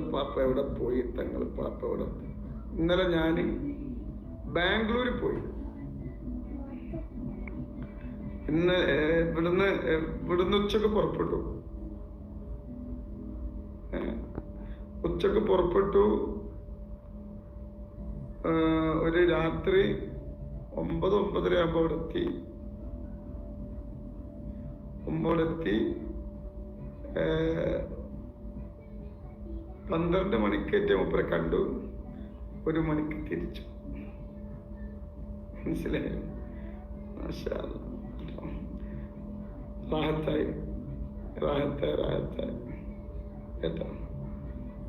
പാപ്പ എവിടെ പോയി? തങ്ങൾ പാപ്പ എവിടെ? ഇന്നലെ ഞാൻ ബാംഗ്ലൂരിൽ പോയി. ഇന്ന് ഇവിടുന്ന് ഇവിടുന്ന് ഉച്ചയ്ക്ക് പുറപ്പെട്ടു. ഉച്ചയ്ക്ക് പുറപ്പെട്ടു. ഒരു രാത്രി ഒമ്പത് ഒമ്പതര ആകുമ്പോൾ അവിടെ എത്തി. ഒമ്പതെത്തി പന്ത്രണ്ട് മണിക്കേറ്റ അപ്പുറം കണ്ടു. ഒരു മണിക്ക് തിരിച്ചു. മനസ്സിലായോ. റാഹത്തായി. റാഹത്തായി കേട്ടോ?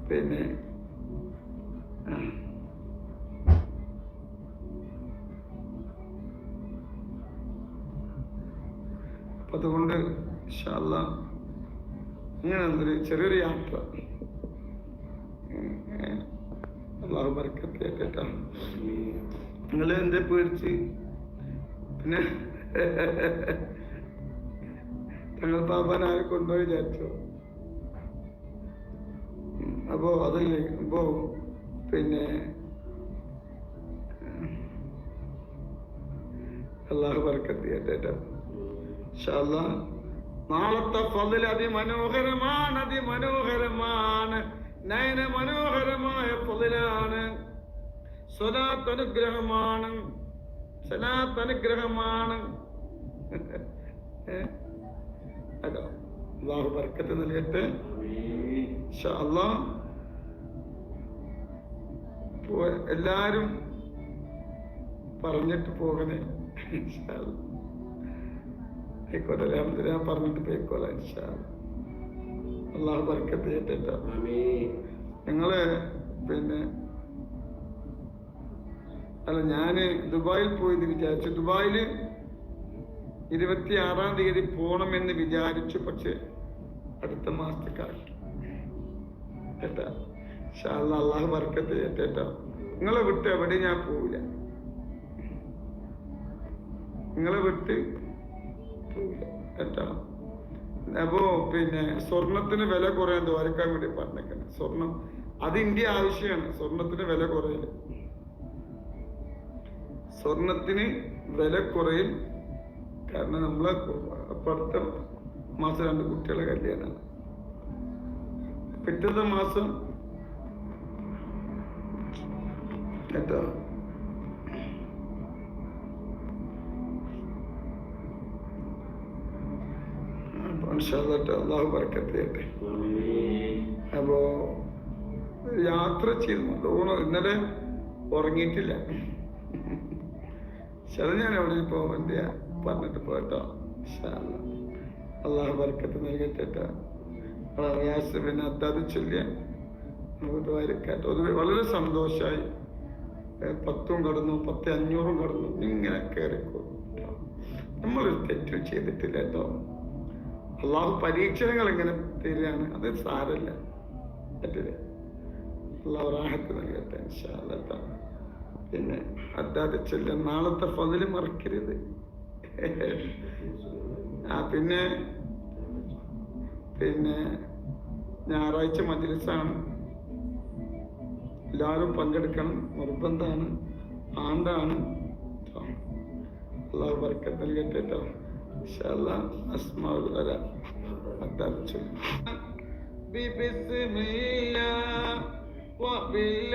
പിന്നെ. അതുകൊണ്ട് ഇങ്ങനെ ചെറിയൊരു യാത്ര. അള്ളാഹു ബർക്കത്ത് കേട്ടോ നിങ്ങൾ എന്തേ പേടിച്ച്? പിന്നെ തങ്ങൾ പാപ്പാൻ ആരെ കൊണ്ടുപോയി വിചാരിച്ചോ. അപ്പോ അതല്ലേ? അപ്പോ പിന്നെ അള്ളാഹു അല്ലാ നാളത്തെ ഫതിൽ അതിമനോഹരമാണ് അതിമനോഹരമാണ്. നയന മനോഹരമായ പൊതിലാണ്. സ്വലാത്ത് അനുഗ്രഹമാണ് അള്ളാഹു ബർക്കത്ത് നൽകട്ടെ. എല്ലാരും പറഞ്ഞിട്ട് പോകണേ. ആയിക്കോട്ടെ അലഹമില്ല പറഞ്ഞിട്ട് പോയിക്കോളാം ഇൻഷാ അല്ലാ. അള്ളാഹു ബർക്കത്ത് ചെയ്യട്ടെ ഞങ്ങൾ പിന്നെ അല്ല ഞാൻ ദുബായിൽ പോയി വിചാരിച്ചു. ദുബായിൽ ഇരുപത്തി ആറാം തീയതി പോണമെന്ന് വിചാരിച്ചു പക്ഷെ അടുത്ത മാസത്തേക്കാക്കി കേട്ടാ? ഇൻഷാ അല്ലാ, അള്ളാഹു ബർക്കത്ത് ചെയ്യട്ടെ നിങ്ങളെ വിട്ട് എവിടെ ഞാൻ പോവില്ല. നിങ്ങളെ വിട്ട് പോവില്ല. കേട്ടോ? അപ്പോ പിന്നെ സ്വർണത്തിന് വില കുറയാൻ ദ്വാരക്കാൻ വേണ്ടി പറഞ്ഞേക്കണം. സ്വർണം അത് ഇന്ത്യ ആവശ്യമാണ്. സ്വർണത്തിന് വില കുറയൽ. സ്വർണത്തിന് വില കുറയും കാരണം നമ്മളെ അടുത്ത മാസം രണ്ട് കുട്ടികളെ കല്യാണമാണ്. പിറ്റത്തെ മാസം കേട്ടോ അള്ളാഹു ബർക്കത്ത് ചെയ്യട്ടെ അപ്പോ യാത്ര ചെയ്തു തോന്നുന്നു ഇന്നലെ ഉറങ്ങിയിട്ടില്ല. ചില ഞാൻ എവിടെ ഇപ്പോ എന്റെ പറഞ്ഞിട്ട് പോട്ടോ അല്ലാ. അള്ളാഹു ബർക്കത്ത് നൽകട്ടെ റിയാസ് പിന്നെ അത്താത് ചൊല്ലിയ. നമുക്ക് അത് വളരെ സന്തോഷമായി പത്തും കടന്നു പത്ത് അഞ്ഞൂറും കടന്നു. ഇങ്ങനെ കയറിക്കോ നമ്മളൊരു തെറ്റും ചെയ്തിട്ടില്ല കേട്ടോ. അള്ളാഹു പരീക്ഷണങ്ങൾ എങ്ങനെ തരികയാണ്? അത് സാരല്ല അള്ളാഹു നൽകട്ടെ. പിന്നെ അല്ലാതെ ചെല്ല നാളത്തെ ഫതിൽ മറക്കരുത്. ആ പിന്നെ പിന്നെ ഞായറാഴ്ച മജ്ലിസാണ്. എല്ലാവരും പങ്കെടുക്കണം. നിർബന്ധമാണ് ആണ്ടാണ്. അള്ളാഹു ബർക്കത്ത് നൽകട്ടെ കേട്ടോ ইনশাআল্লাহ আসমা উলারা আদাব চলে বিবিসমিল্লাহ ওয়া বিল